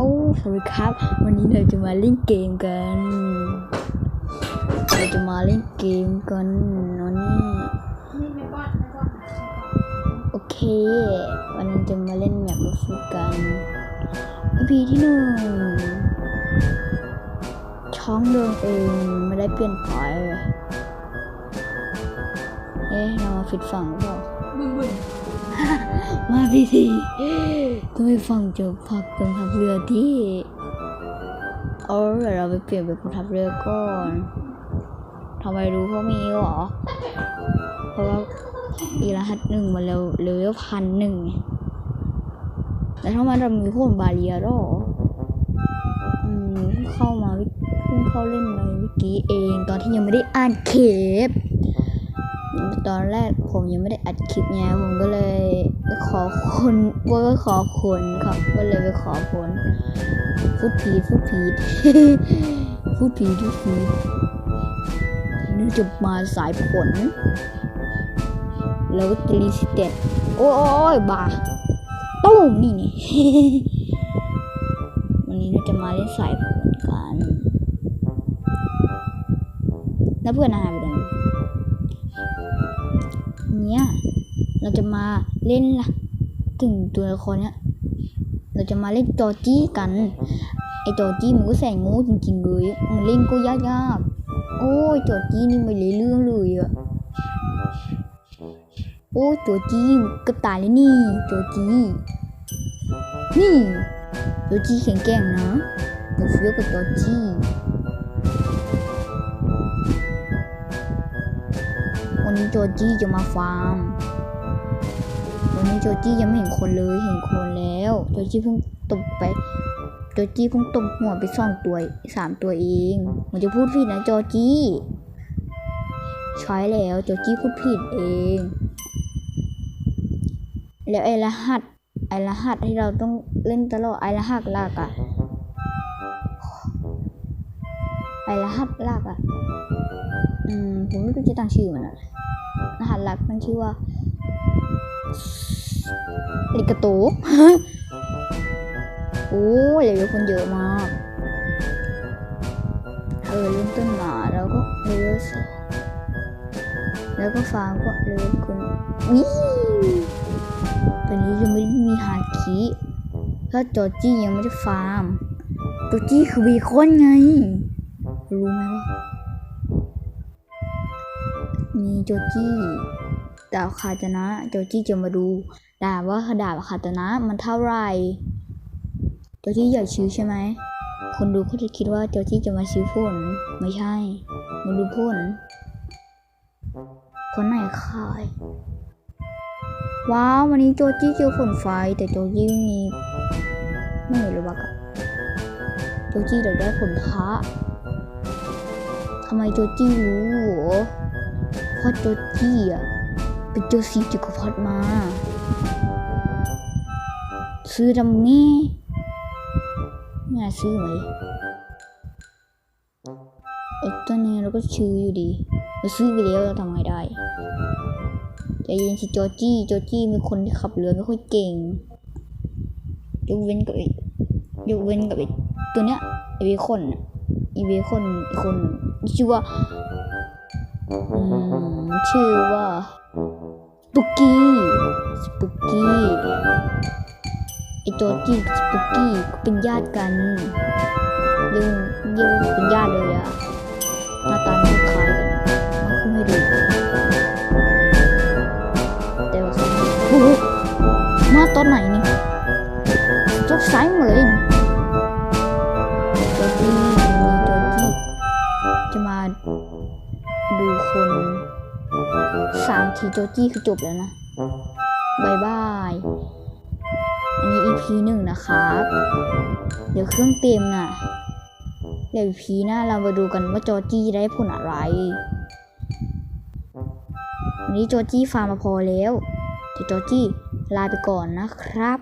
โอ้สวัสดีครับ วันนี้เราจะมาเล่นเกมกัน เราจะมาเล่นเกมกันวันนี้นี่ไม่ก้อนไม่ก้อนโอเค วันนี้จะมาเล่นแบบรถฟุตกัน EP ที่หนึ่งช่องเดิมเองไม่ได้เปลี่ยนไปเอ๊ะเรามาผิดฝั่งหรือเปล่าบึ้งบึ้งมาพี่ที ทำไมฝั่งจะพักตรงทัพเรือที่เออเดี๋ยวเราไปเปลี่ยนเป็นคนทัพเรือก่อนทำไมรู้เพราะมีเหรอ เพราะว่าอีรหัสหนึ่งมาเร็วเร็วพันหนึ่งไงแล้วทำไมเรามีพวกบาเรียหรออืมเข้ามาเพิ่งเข้าเล่นมาเมื่อกี้เอง ตอนที่ยังไม่ได้อ่านเคป ตอนแรกผมยังไม่ได้อัดคลิปไงผมก็เลยไปขอคนว่าก็ขอคนครับก็เลยไปขอคนพูดผีดพูดผีดพูดผีดพูดผีนี่จะมาสายผล แล้วก็จะรีสิเตตโอ้ยบาตุ้มนี่นี่วันนี้เราจะมาเล่นสายผลกัน แล้วเพื่อนหายไปไหน เนี่ยเราจะมาเล่นละถึงตัวละครเนี้ยเราจะมาเล่นจอจี้กัน ไอจอจี้มันก็แสนโง่จริงๆเลยมันเล่นก็ยากๆโอ้ยจอจี้นี่ไม่เลยเรื่องเลยอะโอ้ยจอจี้ก็ตายแล้วนี่จอจี้นี่จอจี้แข็งแกร่งนะหนูเฟี้ยวกับจอจี้ วันนี้จอจี้จะมาฟาร์ม วันนี้โจจี้ยังไม่เห็นคนเลย เห็นคนแล้ว โจจี้เพิ่งตบไป โจจี้เพิ่งตบหัวไปสองตัวสามตัวเองมันจะพูดผิดนะโจจี้ใช้แล้วโจจี้พูดผิดเอง แล้วไอรหัส ไอรหัสที่เราต้องเล่นตลอดไอรหัสลากอะไอรหัสลากอะ อืมผมไม่รู้จะตั้งชื่อมันอะรหัสหลักมันชื่อว่าลิกาโตโอ้ยเลเวลคนเยอะมาก เออเริ่มต้นมาแล้วก็เลเวลสองแล้วก็ฟาร์มก็เลเวคนวิตอนนี้ยังไม่ได้มีฮาคิถ้าจอจี้ยังไม่ได้ฟาร์มจอจี้คือบีคอนไง มีจจี้ดาบคาตนะ โจจี้จะมาดูดาบว่าดาบคาตนะมันเท่าไหร่โจจี้อยากซื้อใช่ไหมคนดูเขาจะคิดว่าโจจี้จะมาซื้อผลไม่ใช่มาดูผลคนไหนขายว้าววันนี้โจจี้เจอผลไฟแต่โจจี้ไม่มีไม่เห็นหรือเปล่าอะโจจี้อยากได้ผลพระทำไมโจจี้รู้ เหรอเพราะโจจี้อะไปเจอซีจักรพรรดิมา ซื้อทำนี่น่าซื้อไหมเออตอนนี้เราก็ซื้ออยู่ดีเราซื้อไปแล้วเราทำไงได้ใจเย็นสิจอจี้จอจี้เป็นคนที่ขับเรือไม่ค่อยเก่งยกเว้นกับไอ้ยกเว้นกับไอ้ตัวเนี้ยไอเบคอนไอเบคอนอีกคนชื่อว่า ชื่อว่าสปุกกี้สปุกกี้ไอจอจี้สปุกกี้ก็เป็นญาติกันยกเรียกว่าเป็นญาติเลยอะหน้าตาไม่คล้ายกันเอาขึ้นให้ดูแต่ว่ามาตอนไหนนี่จบสายหมดเลย ทีโจจี้คือจบแล้วนะบายบาย อันนี้ EP หนึ่งนะครับ เดี๋ยวเครื่องเต็มน่ะ เดี๋ยว EP หน้าเรามาดูกันว่าโจจี้ได้ผลอะไร วันนี้โจจี้ฟาร์มมาพอแล้ว เดี๋ยวโจจี้ลาไปก่อนนะครับ